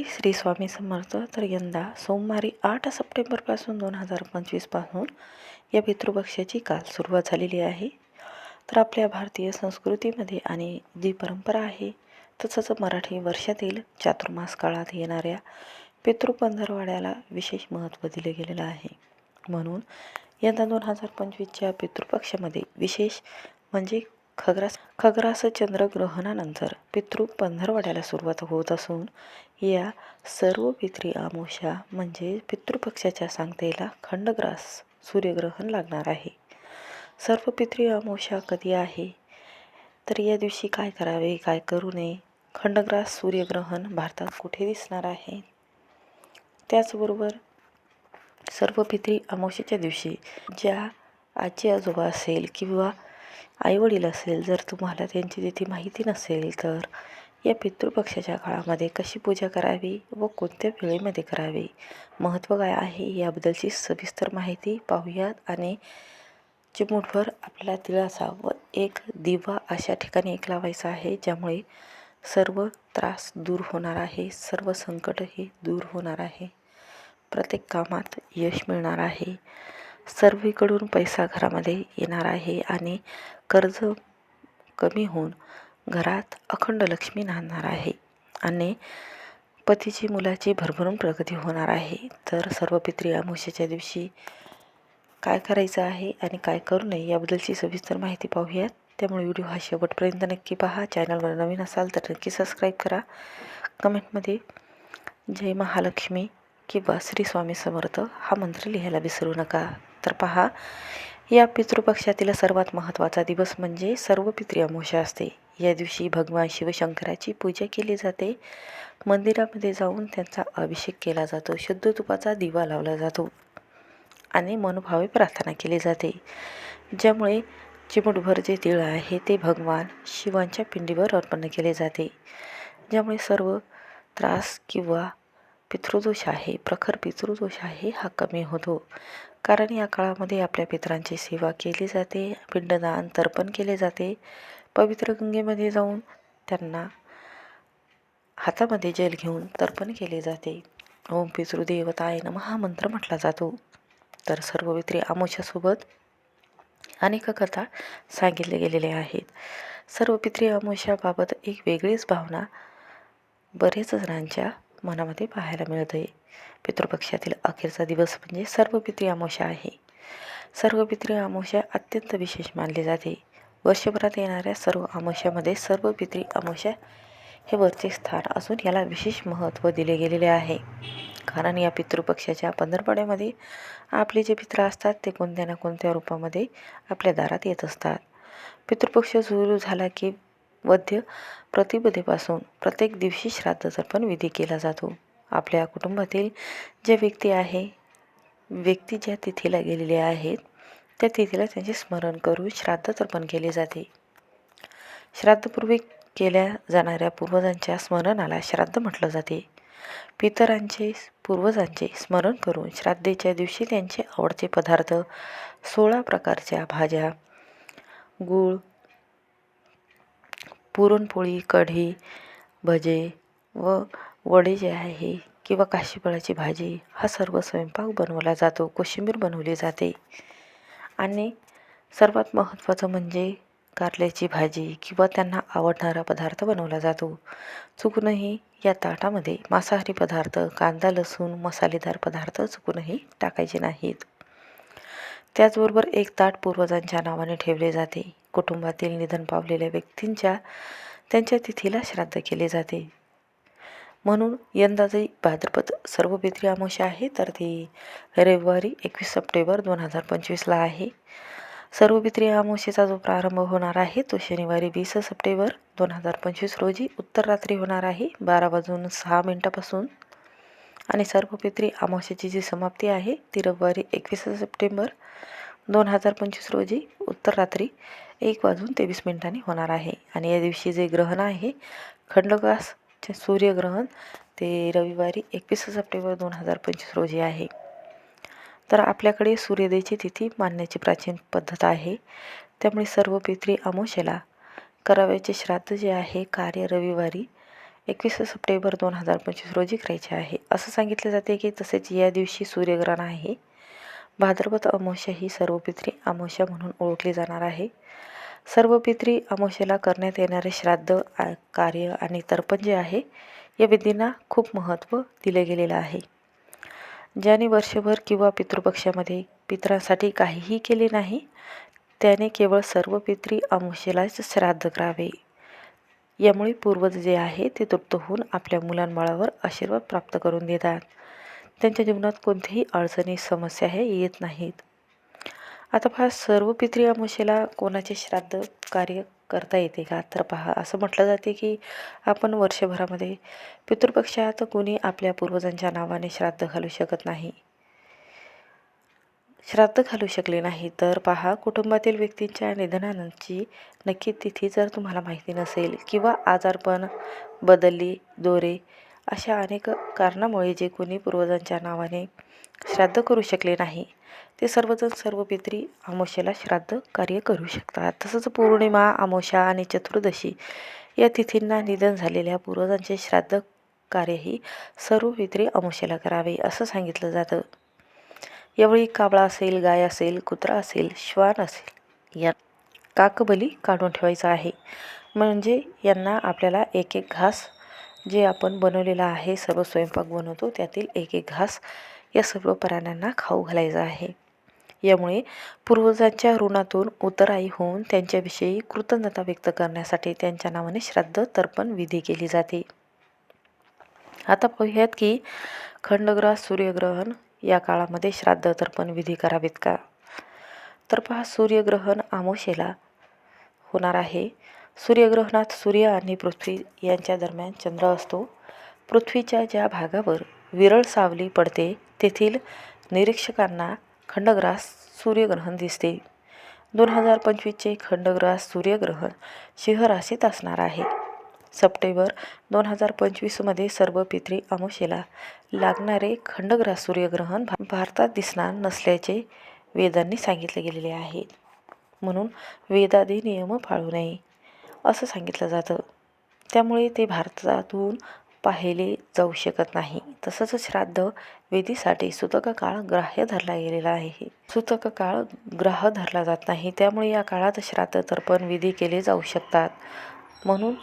मंडळी श्री स्वामी समर्थ तर यंदा सोमवारी आठ सप्टेंबरपासून दोन हजार पंचवीसपासून या पितृपक्षाची काल सुरुवात झालेली आहे. तर आपल्या भारतीय संस्कृतीमध्ये आणि जी परंपरा आहे तसंच मराठी वर्षातील चातुर्मास काळात येणाऱ्या पितृपंधरवाड्याला विशेष महत्त्व दिले गेलेलं आहे. म्हणून यंदा दोन हजार पंचवीसच्या पितृपक्षामध्ये विशेष म्हणजे खग्रास खग्रास चंद्रग्रहणानंतर पितृ पंधरवाड्याला सुरुवात होत असून या सर्व पित्री आमोशा म्हणजे पितृपक्षाच्या सांगतेला खंडग्रास सूर्यग्रहण लागणार आहे. सर्व पितृ आमोशा कधी आहे? तर या दिवशी काय करावे काय करू नये? खंडग्रास सूर्यग्रहण भारतात कुठे दिसणार आहे? त्याचबरोबर सर्व पित्री अमावस्येच्या दिवशी ज्या आजी आजोबा असेल किंवा आईवडील असेल जर तुम्हाला त्यांची तिथे माहिती नसेल तर या पितृपक्षाच्या काळामध्ये कशी पूजा करावी व कोणत्या वेळेमध्ये करावी? महत्त्व काय आहे याबद्दलची सविस्तर माहिती पाहूयात आणि चिमूटभर आपल्याला तिळाचा व एक दिवा अशा ठिकाणी एक लावायचा आहे ज्यामुळे सर्व त्रास दूर होणार आहे सर्व संकट हे दूर होणार आहे. प्रत्येक कामात यश मिळणार आहे. सर्वीकडून पैसा घरामध्ये येणार आहे आणि कर्ज कमी होऊन घरात अखंड लक्ष्मी नांदणार आहे आणि पतीची मुलाची भरभरून प्रगती होणार आहे. तर सर्व पित्री अमावस्येच्या दिवशी काय करायचं आहे आणि काय करू नये याबद्दलची सविस्तर माहिती पाहूयात. त्यामुळे व्हिडिओ हा शेवटपर्यंत नक्की पहा. चॅनलवर नवीन असाल तर नक्की सबस्क्राईब करा. कमेंटमध्ये जय महालक्ष्मी. किंवा श्री स्वामी समर्थ हा मंत्र लिहायला विसरू नका. तर पहा या पितृपक्षातील सर्वात महत्त्वाचा दिवस म्हणजे सर्व पितृ अमावस्या असते. या दिवशी भगवान शिवशंकराची पूजा केली जाते. मंदिरामध्ये जाऊन त्यांचा अभिषेक केला जातो. शुद्ध तुपाचा दिवा लावला जातो आणि मनोभावे प्रार्थना केली जाते. ज्यामुळे चिमुटभर जे तिळ आहे ते भगवान शिवांच्या पिंडीवर अर्पण केले जाते. ज्यामुळे सर्व त्रास किंवा पितृदोष आहे प्रखर पितृदोष आहे हा कमी होतो. कारण या काळामध्ये आपल्या पितरांची सेवा केली जाते पिंडदान तर्पण केले जाते. पवित्र गंगेमध्ये जाऊन त्यांना हातामध्ये जल घेऊन तर्पण केले जाते. ओम पितृदेवताय नम हा मंत्र म्हटला जातो. तर सर्व पित्री अमोशासोबत अनेक कथा सांगितले गेलेल्या आहेत. सर्व पित्री अमोशाबाबत एक वेगळीच भावना बरेच जणांच्या मनामध्ये पाहायला मिळते पितृपक्षातील अखेरचा दिवस म्हणजे सर्व पितृ अमावस्या आहे. सर्व पितृ अमावस्या अत्यंत विशेष मानली जाते. वर्षभरात येणाऱ्या सर्व अमावस्यामध्ये सर्व पितृ अमावस्या हे वरचे स्थान असून याला विशेष महत्त्व दिले गेलेले आहे. कारण या पितृपक्षाच्या पंधरपड्यामध्ये आपले जे पित्र असतात ते कोणत्या ना कोणत्या रूपामध्ये आपल्या दारात येत असतात. पितृपक्ष सुरू झाला की वद्य प्रतिपदेपासून प्रत्येक दिवशी श्राद्ध तर्पण विधी केला जातो. आपल्या कुटुंबातील जे व्यक्ती आहे व्यक्ती ज्या तिथीला गेलेले आहेत त्या तिथीला त्यांचे स्मरण करून श्राद्ध तर्पण केले जाते. श्राद्धपूर्वी केल्या जाणाऱ्या पूर्वजांच्या स्मरणाला श्राद्ध म्हटलं जाते. पितरांचे पूर्वजांचे स्मरण करून श्राद्धेच्या दिवशी त्यांचे आवडते पदार्थ सोळा प्रकारच्या भाज्या गूळ पुरणपोळी कढी भजे व वडे जे आहे किंवा काशीफळाची भाजी हा सर्व स्वयंपाक बनवला जातो. कोशिंबीर बनवली जाते. आणि सर्वात महत्त्वाचं म्हणजे कारल्याची भाजी किंवा त्यांना आवडणारा पदार्थ बनवला जातो. चुकूनही या ताटामध्ये मांसाहारी पदार्थ कांदा लसूण मसालेदार पदार्थ चुकूनही टाकायचे नाहीत. त्याचबरोबर एक ताट पूर्वजांच्या नावाने ठेवले जाते. कुटुंबातील निधन पावलेल्या व्यक्तींच्या त्यांच्या तिथीला श्राद्ध केले जाते. म्हणून यंदा जरी भाद्रपद सर्व पित्री अमावस्या आहे तर ती रविवारी एकवीस सप्टेंबर दोन हजार पंचवीसला आहे. सर्व पित्री अमावस्येचा जो प्रारंभ होणार आहे तो शनिवारी वीस सप्टेंबर दोन हजार पंचवीस रोजी उत्तर रात्री होणार आहे बारा वाजून सहा मिनटापासून. आणि सर्व पित्री अमावस्येची जी समाप्ती आहे ती रविवारी एकवीस सप्टेंबर दोन हजार पंचवीस रोजी उत्तर रात्री एक वाजून तेवीस मिनिटांनी होणार आहे. आणि या दिवशी जे ग्रहण आहे खंडकासचे सूर्यग्रहण ते रविवारी एकवीस सप्टेंबर दोन हजार पंचवीस रोजी आहे. तर आपल्याकडे सूर्योदयाची तिथी मानण्याची प्राचीन पद्धत आहे. त्यामुळे सर्व पित्री अमावस्येला करावयाचे श्राद्ध जे आहे कार्य रविवारी एकवीस सप्टेंबर दोन हजार पंचवीस रोजी करायचे आहे. असं सांगितले जाते की तसेच या दिवशी सूर्यग्रहण आहे. भाद्रपद अमावस्या ही सर्व पित्री अमावस्या म्हणून ओळखली जाणार आहे. सर्व पित्री अमावस्येला करण्यात येणारे श्राद्ध कार्य आणि तर्पण जे आहे या विधींना खूप महत्त्व दिले गेलेलं आहे. ज्याने वर्षभर किंवा पितृपक्षामध्ये पितरांसाठी काहीही केले नाही त्याने केवळ सर्व पित्री अमावस्येलाच श्राद्ध करावे. यामुळे पूर्वज जे आहे ते तृप्त होऊन आपल्या मुलांबाळावर आशीर्वाद प्राप्त करून देतात. त्यांच्या जीवनात कोणत्याही अडचणी समस्या हे येत नाहीत. आता पहा सर्व पित्री अमावस्येला कोणाचे श्राद्ध कार्य करता येते का? तर पहा असं म्हटलं जाते की आपण वर्षभरामध्ये पितृपक्षात कोणी आपल्या पूर्वजांच्या नावाने श्राद्ध घालू शकत नाही. श्राद्ध घालू शकले नाही. तर पहा कुटुंबातील व्यक्तींच्या निधनाची नक्की तिथी जर तुम्हाला माहिती नसेल किंवा आजारपण बदलली दोरे अशा अनेक कारणामुळे जे कोणी पूर्वजांच्या नावाने श्राद्ध करू शकले नाही ते सर्वजण सर्व पित्री अमावस्येला श्राद्ध कार्य करू शकतात. तसंच पौर्णिमा अमावस्या आणि चतुर्दशी या तिथींना निधन झालेल्या पूर्वजांचे श्राद्ध कार्यही सर्व पित्री अमावस्येला करावे असं सांगितलं जातं. यावेळी कावळा असेल गाय असेल कुत्रा असेल श्वान असेल या काकबली काढून ठेवायचा आहे. म्हणजे यांना आपल्याला एक एक घास जे आपण बनवलेलं आहे सर्व स्वयंपाक बनवतो त्यातील एक एक घास या सर्व प्राण्यांना खाऊ घालायचा आहे. यामुळे पूर्वजांच्या ऋणातून उतराई होऊन त्यांच्याविषयी कृतज्ञता व्यक्त करण्यासाठी त्यांच्या नावाने श्राद्ध तर्पण विधी केली जाते. आता पाहूयात की खंडग्रह सूर्यग्रहण या काळामध्ये श्राद्ध तर्पण विधी करावेत का? तर पहा सूर्यग्रहण आमोशेला होणार आहे. सूर्यग्रहणात सूर्य आणि पृथ्वी यांच्या दरम्यान चंद्र असतो. पृथ्वीच्या ज्या भागावर विरळ सावली पडते तेथील निरीक्षकांना खंडग्रास सूर्यग्रहण दिसते. दोन हजार पंचवीसचे खंडग्रास सूर्यग्रहण सिंह राशीत असणार आहे. सप्टेंबर दोन हजार पंचवीसमध्ये सर्व पित्री अमावस्येला लागणारे खंडग्रास सूर्यग्रहण भारतात दिसणार नसल्याचे वेदांनी सांगितले गेलेले आहे. म्हणून वेदादी नियम पाळू नये. असं सांगितलं जातं. त्यामुळे ते भारतातून पाहिले जाऊ शकत नाही. तसंच श्राद्ध विधीसाठी सुतक काळ ग्राह्य धरला गेलेला आहे. सुतक काळ ग्राह धरला जात नाही. त्यामुळे या काळात श्राद्ध तर्पण विधी केले जाऊ शकतात. म्हणून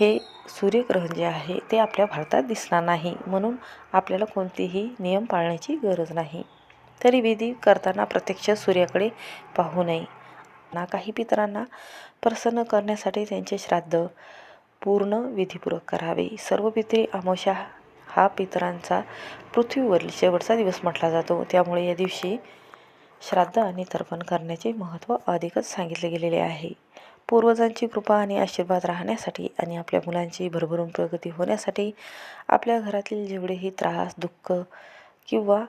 हे सूर्यग्रहण जे आहे ते आपल्या भारतात दिसणार नाही. म्हणून आपल्याला कोणतेही नियम पाळण्याची गरज नाही. तरी विधी करताना प्रत्यक्ष सूर्याकडे पाहू नये. ना काही पितरांना प्रसन्न करण्यासाठी त्यांचे श्राद्ध पूर्ण विधीपूर्वक करावे. सर्व पितरी अमावस्या हा पितरांचा पृथ्वीवरील शेवटचा दिवस म्हटला जातो. त्यामुळे या दिवशी श्राद्ध आणि तर्पण करण्याचे महत्त्व अधिकच सांगितले गेलेले आहे. पूर्वजांची कृपा आणि आशीर्वाद राहण्यासाठी आणि आपल्या मुलांची भरभरून प्रगती होण्यासाठी आपल्या घरातील जेवढेही त्रास दुःख किंवा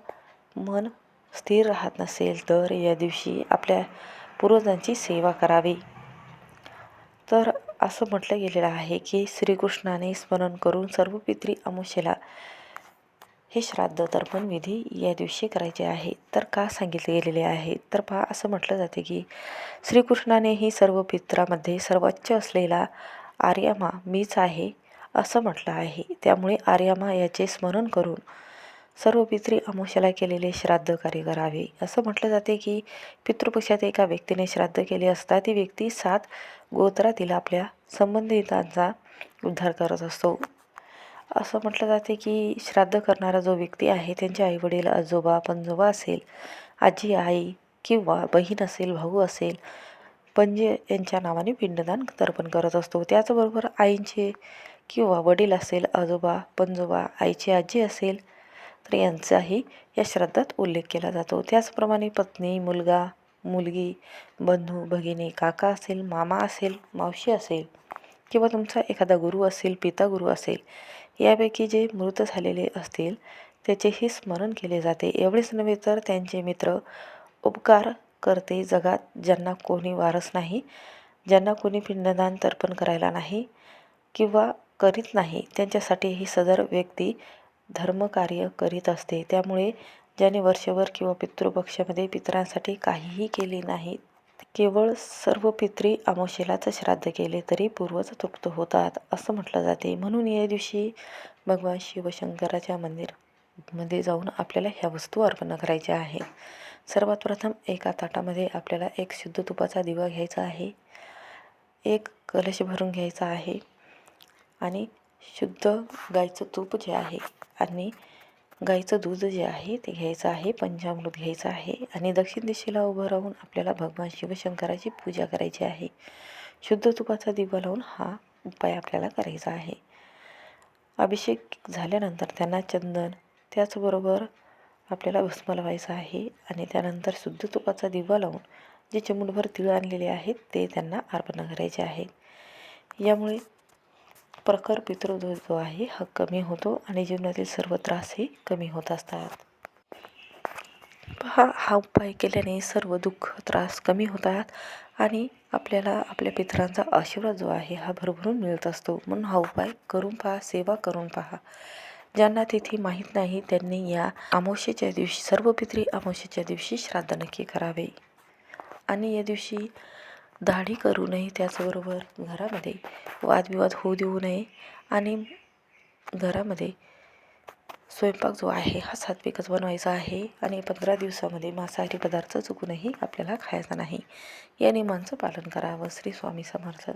मन स्थिर राहत नसेल तर या दिवशी आपल्या पूर्वजांची सेवा करावी. तर असं म्हटलं गेलेलं आहे की श्रीकृष्णाने स्मरण करून सर्व पित्री अमुषेला हे श्राद्ध तर्पण विधी या दिवशी करायचे आहे. तर का सांगितले गेलेले आहे? तर पहा असं म्हटलं जाते की श्रीकृष्णानेही सर्व पित्रामध्ये सर्वोच्च असलेला आर्यमा मीच आहे असं म्हटलं आहे. त्यामुळे आर्यमा याचे स्मरण करून सर्व पितृ अमावस्याला केलेले श्राद्ध कार्य करावे असं म्हटलं जाते की पितृपक्षात एका व्यक्तीने श्राद्ध केले असता ती व्यक्ती सात गोत्रातील आपल्या संबंधितांचा उद्धार करत असतो. असं म्हटलं जाते की श्राद्ध करणारा जो व्यक्ती आहे त्यांचे आईवडील आजोबा पंजोबा असेल आजी आई किंवा बहीण असेल भाऊ असेल पंजे यांच्या नावाने पिंडदान तर्पण करत असतो. त्याचबरोबर आईंचे किंवा वडील असेल आजोबा पंजोबा आईची आजी असेल तर यांचाही या श्राद्धात उल्लेख केला जातो. त्याचप्रमाणे पत्नी मुलगा मुलगी बंधू भगिनी काका असेल मामा असेल मावशी असेल किंवा तुमचा एखादा गुरु असेल पिता गुरु असेल यापैकी जे मृत झालेले असतील त्याचेही स्मरण केले जाते. एवढेच नव्हे तर त्यांचे मित्र उपकार करते जगात ज्यांना कोणी वारस नाही ज्यांना कोणी पिंडदान तर्पण करायला नाही किंवा करीत नाही त्यांच्यासाठी ही सदर व्यक्ती धर्मकार्य करीत असते. त्यामुळे ज्याने वर्षभर किंवा पितृपक्षामध्ये पितरांसाठी काहीही केले नाही केवळ सर्व पितरी अमावस्येलाच श्राद्ध केले तरी पूर्वज तृप्त होतात असं म्हटलं जाते. म्हणून या दिवशी भगवान शिवशंकराच्या मंदिरमध्ये जाऊन आपल्याला ह्या वस्तू अर्पण करायच्या आहे सर्वात प्रथम एका ताटामध्ये आपल्याला एक शुद्ध तुपाचा दिवा घ्यायचा आहे एक कलश भरून घ्यायचा आहे आणि शुद्ध गाईचं तूप जे आहे आणि गाईचं दूध जे आहे ते घ्यायचं आहे पंचामृत घ्यायचं आहे आणि दक्षिण दिशेला उभं राहून आपल्याला भगवान शिवशंकराची पूजा करायची आहे. शुद्ध तुपाचा दिवा लावून हा उपाय आपल्याला करायचा आहे. अभिषेक झाल्यानंतर त्यांना चंदन त्याचबरोबर आपल्याला भस्म लावायचं आहे आणि त्यानंतर शुद्ध तुपाचा दिवा लावून जे चिमूटभर तिळ आणलेले आहेत ते त्यांना अर्पण करायचे आहे. यामुळे प्रखर पितृदोष जो आहे हा कमी होतो आणि जीवनातील सर्व त्रासही कमी होत असतात. पहा हा उपाय केल्याने सर्व दुःख त्रास कमी होतात आणि आपल्याला आपल्या पितरांचा आशीर्वाद जो आहे हा भरभरून मिळत असतो. म्हणून हा उपाय करून पहा सेवा करून पहा. ज्यांना तिथी माहीत नाही त्यांनी या अमावस्येच्या दिवशी सर्व पित्री अमावस्येच्या दिवशी श्राद्ध नक्की करावे. आणि या दिवशी दाढी करू नये त्याचबरोबर घरामध्ये वादविवाद होऊ देऊ नये आणि घरामध्ये स्वयंपाक जो आहे हा सात्विकच बनवायचा आहे आणि पंधरा दिवसामध्ये मांसाहारी पदार्थ चुकूनही आपल्याला खायचा नाही. या नियमांचं पालन करावं श्री स्वामी समर्थ.